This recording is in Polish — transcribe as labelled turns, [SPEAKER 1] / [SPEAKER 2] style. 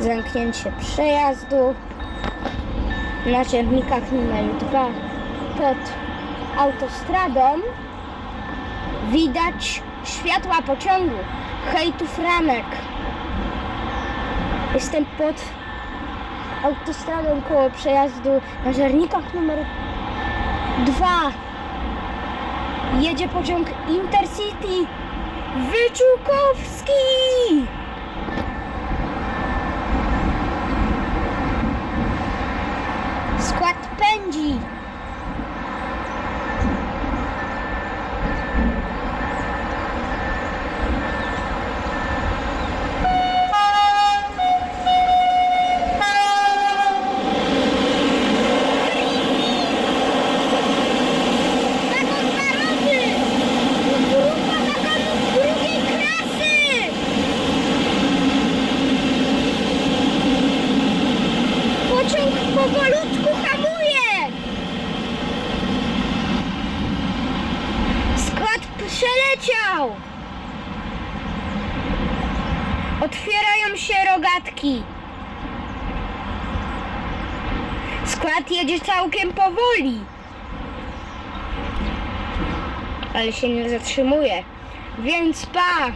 [SPEAKER 1] zamknięcie przejazdu na ciągnikach numer 2 pod autostradą widać światła pociągu hejtu Franek. Jestem pod autostradą koło przejazdu na żernikach numer 2. Jedzie pociąg Intercity Wyczółkowski. Skład Pociąg powolutku hamuje! Skład przeleciał! Otwierają się rogatki. Skład jedzie całkiem powoli. Ale się nie zatrzymuje. Więc pa!